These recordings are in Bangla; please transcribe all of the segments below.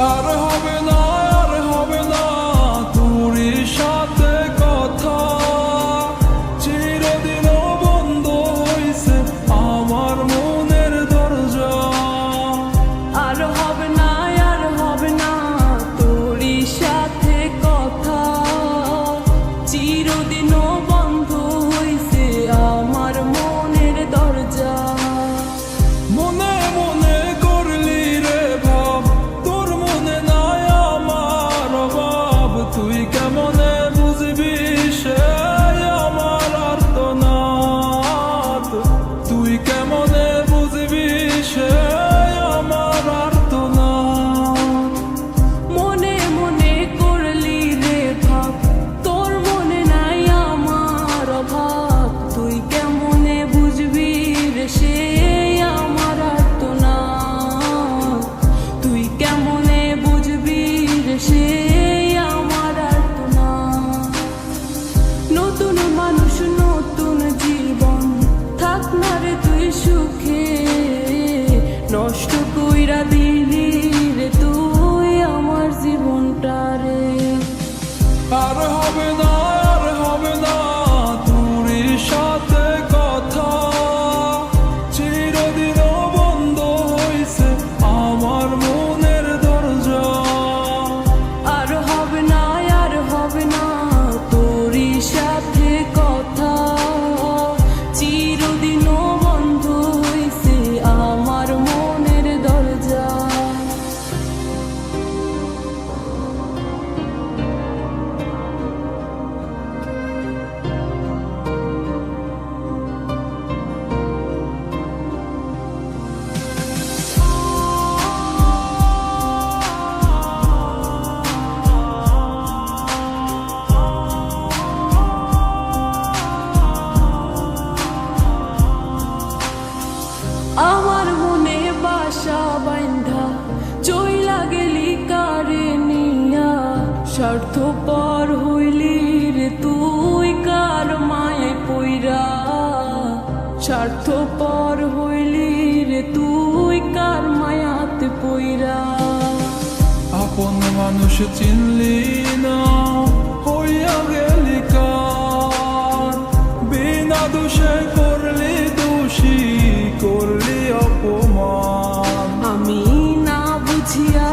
out I Bare håper da স্বার্থপর হইলি রে তুই কার মায়ে পইরা? স্বার্থপর হইলি রে তুই কার মায়াতে পইরা? আপন মানুষ চিনলি না হইয়া গেলি কার? বিনা দোষে করলি দোষী করলি অপমান। আমি না বুঝিয়া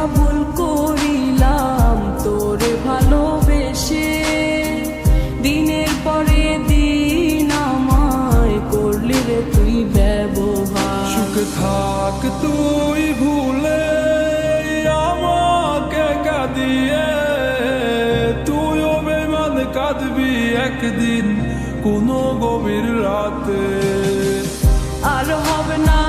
একদিন কোনো গভীর রাতে। আর হবে না